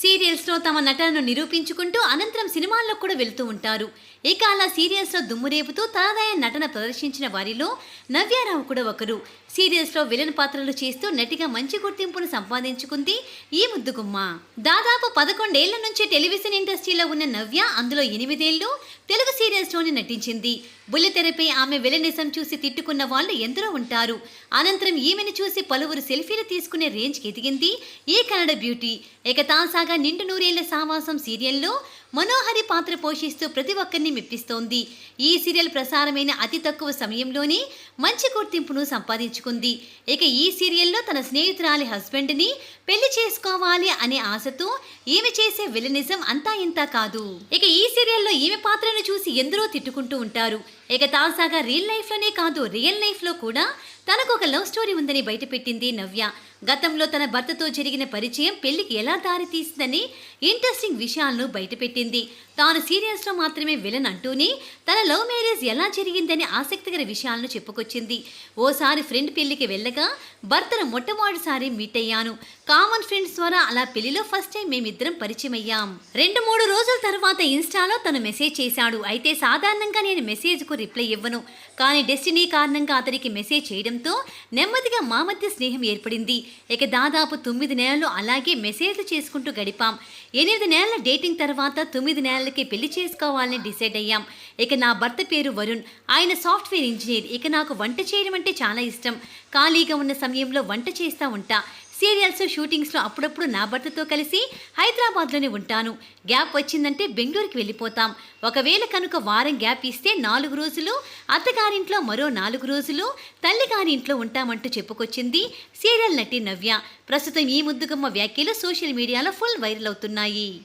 సీరియల్స్లో తమ నటనను నిరూపించుకుంటూ అనంతరం సినిమాల్లో కూడా వెళ్తూ ఉంటారు. ఇక అలా సీరియల్స్లో దుమ్ము రేపుతూ తనదైన నటన ప్రదర్శించిన వారిలో నవ్యారావు కూడా ఒకరు. సీరియల్స్లో విలన్ పాత్రలు చేస్తూ నటిగా మంచి గుర్తింపును సంపాదించుకుంది ఈ ముద్దుగుమ్మ. దాదాపు పదకొండేళ్ళ నుంచి టెలివిజన్ ఇండస్ట్రీలో ఉన్న నవ్య అందులో ఎనిమిదేళ్ళు తెలుగు సీరియల్స్లోనే నటించింది. బుల్లితెరపై ఆమె విలనిజం చూసి తిట్టుకున్న వాళ్ళు ఎందరో ఉంటారు. అనంతరం ఈమెను చూసి పలువురు సెల్ఫీలు తీసుకునే రేంజ్కి ఎదిగింది ఈ కన్నడ బ్యూటీ. ఇక తాసాగా నిండు నూరేళ్ళ సావాసం సీరియల్లో మనోహరి పాత్ర పోషిస్తూ ప్రతి ఒక్కరిని మెప్పిస్తోంది. ఈ సీరియల్ ప్రసారమైన అతి తక్కువ సమయంలోనే మంచి గుర్తింపును సంపాదించుకుంది. ఇక ఈ సీరియల్లో తన స్నేహితురాలి హస్బెండ్ని పెళ్ళి చేసుకోవాలి అనే ఆశతో ఈమె చేసే విలనిజం అంతా ఇంత కాదు. ఇక ఈ సీరియల్లో ఈమె పాత్రను చూసి ఎందరో తిట్టుకుంటూ ఉంటారు. ఇక తాజాగా రియల్ లైఫ్లోనే కాదు రియల్ లైఫ్లో కూడా తనకు ఒక లవ్ స్టోరీ ఉందని బయటపెట్టింది నవ్య. గతంలో తన భర్తతో జరిగిన పరిచయం పెళ్ళికి ఎలా దారితీసిందని ఇంట్రెస్టింగ్ విషయాలను బయటపెట్టింది. తాను సీరియల్స్లో మాత్రమే విలన్ అంటూనే తన లవ్ మ్యారేజ్ ఎలా జరిగిందని ఆసక్తికర విషయాలను చెప్పుకొచ్చింది. ఓసారి ఫ్రెండ్ పెళ్ళికి వెళ్ళగా భర్తను మొట్టమొదటిసారి మీట్ అయ్యాను. కామన్ ఫ్రెండ్స్ ద్వారా అలా పెళ్ళిలో ఫస్ట్ టైం మేమిద్దరం పరిచయం అయ్యాం రెండు మూడు రోజుల తర్వాత ఇన్స్టాలో తను మెసేజ్ చేశాడు. అయితే సాధారణంగా నేను మెసేజ్కు రిప్లై ఇవ్వను. కానీ డెస్టినీ కారణంగా అతనికి మెసేజ్ చేయడంతో నెమ్మదిగా మా మధ్య స్నేహం ఏర్పడింది. ఇక దాదాపు తొమ్మిది నెలలు అలాగే మెసేజ్ చేసుకుంటూ గడిపాం. ఎనిమిది నెలల డేటింగ్ తర్వాత తొమ్మిది నెలలకి పెళ్ళి చేసుకోవాలని డిసైడ్ అయ్యాం. ఇక నా భర్త పేరు వరుణ్. ఆయన సాఫ్ట్వేర్ ఇంజనీర్. ఇక నాకు వంట చేయడం అంటే చాలా ఇష్టం. ఖాళీగా ఉన్న సమయంలో వంట చేస్తూ ఉంటా. సీరియల్స్ షూటింగ్స్లో అప్పుడప్పుడు నా భర్తతో కలిసి హైదరాబాద్లోనే ఉంటాను. గ్యాప్ వచ్చిందంటే బెంగళూరుకి వెళ్ళిపోతాం. ఒకవేళ కనుక వారం గ్యాప్ ఇస్తే నాలుగు రోజులు అత్తగారింట్లో మరో నాలుగు రోజులు తల్లిగారింట్లో ఉంటామంటూ చెప్పుకొచ్చింది సీరియల్ నటి నవ్య. ప్రస్తుతం ఈ ముద్దుగమ్మ వ్యాఖ్యలు సోషల్ మీడియాలో ఫుల్ వైరల్ అవుతున్నాయి.